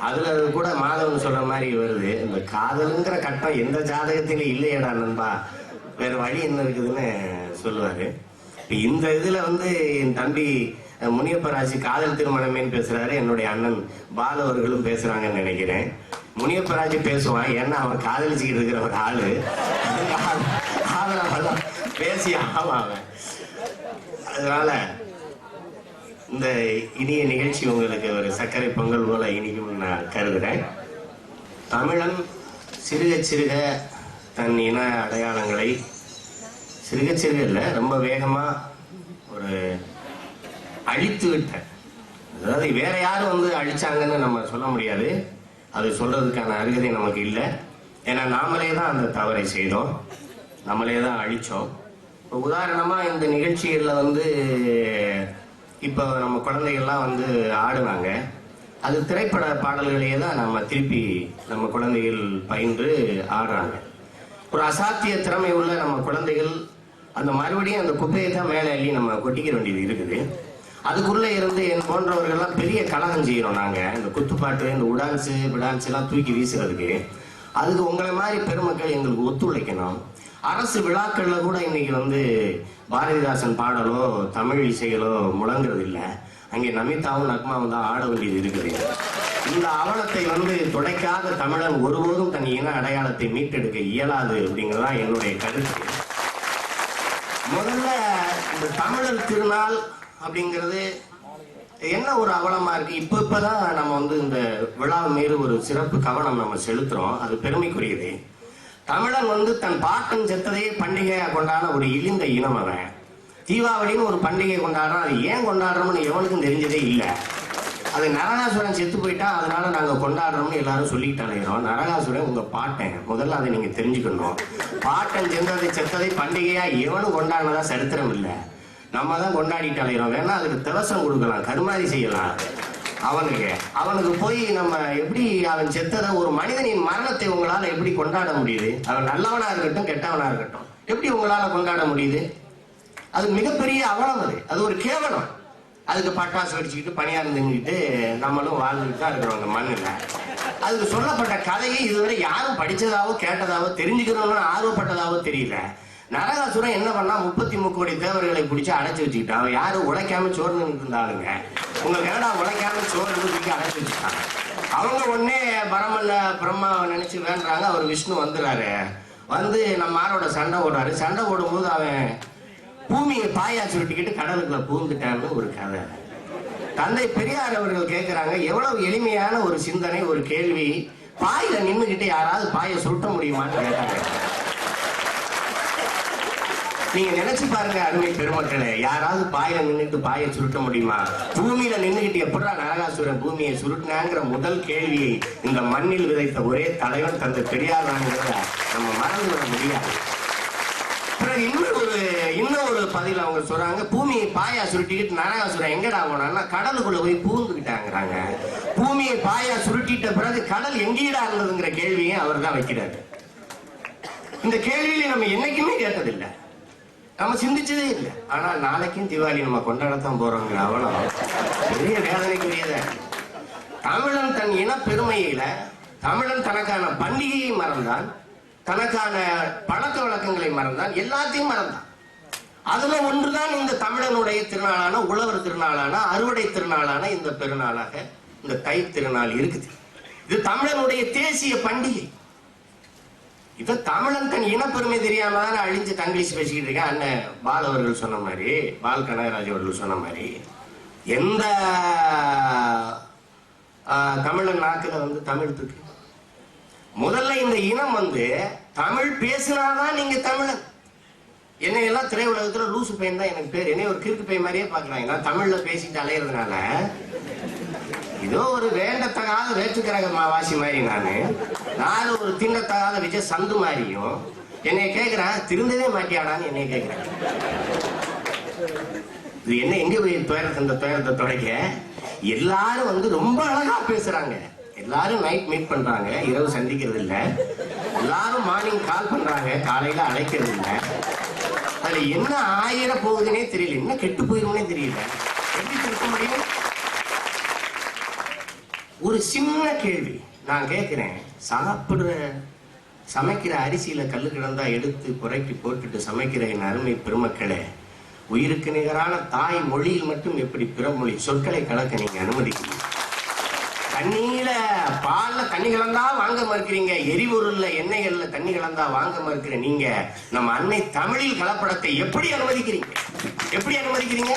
அதுல கூட மாதவன் சொல்ற மாதிரி வருது. இந்த காதலுங்கிற கட்டம் எந்த ஜாதகத்திலும் இல்லையடா நண்பா. வேற வழி என்ன இருக்குதுன்னு சொல்லுவாரு. இந்த இதுல வந்து என் தம்பி முனியப்ப ராசி காதல் திருமணமேன்னு பேசுறாரு. என்னுடைய அண்ணன் பாலவர்களும் பேசுறாங்கன்னு நினைக்கிறேன். முனியப்பராஜ் பேசுவான். ஏன்னா அவன் காதலிச்சுக்கிட்டு இருக்கிற ஒரு ஆளு. அதனால பேசி ஆமா அவன். அதனால இந்த இனிய நிகழ்ச்சி உங்களுக்கு ஒரு சர்க்கரை பொங்கல் போல இனிக்கும் நான் கருதுகிறேன் தமிழன் சிறுக சிறுக தன் இன அடையாளங்களை சிறுக சிறுக இல்லை ரொம்ப வேகமாக ஒரு அழித்து விட்டேன் அதாவது வேற யாரும் வந்து அழிச்சாங்கன்னு நம்ம சொல்ல முடியாது. அது சொல்றதுக்கான அருகதை நமக்கு இல்லை. ஏன்னா நாமளே தான் அந்த தவறை செய்தோம். நம்மளே தான் அழித்தோம் இப்போ உதாரணமாக இந்த நிகழ்ச்சிகளில் வந்து இப்போ நம்ம குழந்தைகள்லாம் வந்து ஆடுவாங்க. அது திரைப்பட பாடல்களையே தான் நம்ம திருப்பி நம்ம குழந்தைகள் பயின்று ஆடுறாங்க. ஒரு அசாத்திய திறமை உள்ள நம்ம குழந்தைகள் அந்த மறுபடியும் அந்த குப்பையை தான் மேலே அள்ளி நம்ம கொட்டிக்க வேண்டியது இருக்குது. அதுக்குள்ளே இருந்து என் போன்றவர்கள்லாம் பெரிய கலகம் செய்கிறோம் நாங்கள் இந்த குத்துப்பாட்டு இந்த உடான்ஸு விடான்ஸ் எல்லாம் தூக்கி வீசுறதுக்கு. அதுக்கு உங்களை மாதிரி பெருமக்கள் எங்களுக்கு ஒத்துழைக்கணும். அரசு விழாக்கள்ல கூட இன்னைக்கு வந்து பாரதிதாசன் பாடலோ தமிழ் இசைகளோ முழங்குறது இல்லை அங்கே நமிதாவும் நக்மாவும் தான் ஆட வேண்டியது இருக்குது. இந்த அவலத்தை வந்து துடைக்காத தமிழன் ஒருபோதும் தன் இன அடையாளத்தை மீட்டெடுக்க இயலாது அப்படிங்கறதுதான் என்னுடைய கருத்து. முதல்ல இந்த தமிழர் திருநாள் அப்படிங்கிறது என்ன ஒரு அவலமா இருக்கு? இப்ப இப்பதான் நம்ம வந்து இந்த விழா மீது ஒரு சிறப்பு கவனம் நம்ம செலுத்துறோம். அது பெருமைக்குரியது. தமிழன் வந்து தன் பாட்டன் செத்ததையே பண்டிகையாக கொண்டாட ஒரு இழிந்த இனம் அவன். தீபாவளின்னு ஒரு பண்டிகை கொண்டாடுறான். அது ஏன் கொண்டாடுறோம்னு எவனுக்கும் தெரிஞ்சதே இல்லை. அது நரகாசுரன் செத்து போயிட்டா அதனால நாங்க கொண்டாடுறோம்னு எல்லாரும் சொல்லிட்டு அலைகிறோம் நரகாசுரன் உங்க பாட்டன் முதல்ல அதை நீங்க தெரிஞ்சுக்கணும். பாட்டன் செந்ததை செத்ததை பண்டிகையா எவனும் கொண்டாடினதா சரித்திரம் இல்லை. நம்ம தான் கொண்டாடிட்டு அலைகிறோம் வேணா அதுக்கு திவசம் கொடுக்கலாம் கருமாதி செய்யலாம். அவனுக்கு. அவனுக்கு போய் நம்ம எப்படி அவன் செத்ததை ஒரு மனிதனின் மரணத்தை உங்களால எப்படி கொண்டாட முடியுது? அவன் நல்லவனா இருக்கட்டும் கெட்டவனா இருக்கட்டும். எப்படி உங்களால கொண்டாட முடியுது? அது மிகப்பெரிய அவலம் அது. அது ஒரு கேவலம். அதுக்கு பட்டாசு வெடிச்சுக்கிட்டு பணியா தின்னுக்கிட்டு நம்மளும் வாழ்ந்துட்டு தான் இருக்கிறோம் அந்த மண்ணில். அதுக்கு சொல்லப்பட்ட கதையை இதுவரை யாரும் படிச்சதாவோ கேட்டதாவோ தெரிஞ்சுக்கணும்னு ஆர்வப்பட்டதாவோ தெரியல. நரகாசுரன் என்ன பண்ணா முப்பத்தி முக்கோடி தேவர்களை பிடிச்சி அடைச்சு வச்சுக்கிட்டான். அவன் யாரும் உழைக்காம சோறு நின்னுட்டு இருந்தாளுங்க உங்க கேடா உழைக்காம சோறு தூக்கி அடைச்சு வச்சுட்டாங்க அவங்க உடனே பரமல்ல பிரம்மா நினைச்சு வேண்டாங்க அவர் விஷ்ணு வந்துடுறாரு. வந்து நம்ம ஆரோட சண்டை ஓடுறாரு சண்டை ஓடும்போது அவன் பூமியை பாயா சுருட்டிக்கிட்டு கடலுக்குள்ள பூந்துட்டான்னு ஒரு கதை. தந்தை பெரியார் அவர்கள் கேட்கிறாங்க எவ்வளவு எளிமையான ஒரு சிந்தனை ஒரு கேள்வி. பாயில நின்றுகிட்டு யாராவது பாயை சுருட்ட முடியுமான்னு கேட்டாங்க. நீங்க நினைச்சு பாருங்க அருமை பெருமக்களே. யாராவது பாயில நின்றுட்டு பாயை சுருட்ட முடியுமா? பூமியில நின்னுகிட்டு எப்படா நரகாசுரன் பூமியை சுருட்டினாங்கிற முதல் கேள்வியை இந்த மண்ணில் விதைத்த ஒரே தலைவன் தந்தை பெரியார் நம்ம மறந்து விட முடியாது. பிறகு இன்னொரு ஒரு இன்னும் ஒரு பதில் அவங்க சொல்றாங்க பூமியை பாயா சுருட்டிக்கிட்டு நரகாசுரன் எங்கடா போனான்னா கடலுக்குள்ள போய் பூந்துக்கிட்டாங்கிறாங்க பூமியை பாயா சுருட்டிட்ட பிறகு கடல் எங்கேடா இருந்ததுங்கிற கேள்வியை அவர் தான் வைக்கிறாரு. இந்த கேள்வியில நம்ம என்னைக்குமே கேட்டதில்லை. நம்ம சிந்திச்சதே இல்லை. ஆனா நாளைக்கும் தீபாவளி நம்ம கொண்டாடத்தான் போறோங்கிற அவலம் பெரிய வேதனைக்குரியத தமிழன் தன் இன பெருமையில தமிழன் தனக்கான பண்டிகையை மறந்தான் தனக்கான பழக்க வழக்கங்களை மறந்தான் எல்லாத்தையும் மறந்தான். அதுல ஒன்றுதான் இந்த தமிழனுடைய திருநாளான உழவர் திருநாளான அறுவடை திருநாளான இந்த பெருநாளாக இந்த தை திருநாள் இருக்குது. இது தமிழனுடைய தேசிய பண்டிகை. இப்ப தமிழன் தன் இனப்பெருமை தெரியாம தானே அழிஞ்சு தங்கிலீஷ் பேசிக்கிட்டு இருக்கேன்? அண்ணன் பால் அவர்கள் சொன்ன மாதிரி பால் கனகராஜ் அவர்கள் சொன்ன மாதிரி எந்த தமிழன் நாக்கில் வந்து தமிழ் இருக்கு? முதல்ல இந்த இனம் வந்து தமிழ் பேசினாதான் நீங்க தமிழன். என்னை எல்லாம் திரையுலகத்துல லூசு பையன் தான் எனக்கு பேர். என்னை ஒரு கிறுக்கு பையன் மாதிரியே பாக்குறாங்க நான் தமிழ்ல பேசிட்டு அலையிறதுனால ஏதோ ஒரு வேண்டத்தகாத வேற்றுக்கிரக மாவாசி மாதிரி நானு. நான் ஒரு திண்டத்தகாத விஜய் சந்து மாதிரியும் என்னை கேட்கிறேன் திருந்தவே மாட்டியாடான்னு என்னை கேட்குறேன் இது என்ன எங்க போய் துயரத்தை இந்த துயரத்தை துடைக்க? எல்லாரும் வந்து ரொம்ப அழகா பேசுறாங்க. எல்லாரும் நைட் மீட் பண்றாங்க இரவு சந்திக்கிறது இல்ல. எல்லாரும் மார்னிங் கால் பண்றாங்க காலையில அழைக்கிறது இல்ல. அதுல என்ன ஆயிர போகுதுன்னே தெரியல என்ன கெட்டு போயிரும்னே தெரியல. எப்படி திருக்க முடியும்? ஒரு சின்ன கேள்வி. நான் கேட்கிறேன். சாப்பிடுற சமைக்கிற அரிசியில கல்லு கிடந்தா எடுத்து குறைக்கி போட்டுட்டு சமைக்கிற என் அருமை பெருமக்களே உயிருக்கு நிகரான தாய் மொழியில் மட்டும் எப்படி பிறமொழி சொற்களை கலக்க நீங்க அனுமதிக்கிறீங்க? தண்ணியில பால்ல தண்ணி கலந்தா வாங்க மறுக்கிறீங்க எரிபொருள்ல எண்ணெய்கள்ல தண்ணி கலந்தா வாங்க மறுக்கிற நீங்க நம்ம அன்னை தமிழில் கலப்படத்தை எப்படி அனுமதிக்கிறீங்க? எப்படி அனுமதிக்கிறீங்க?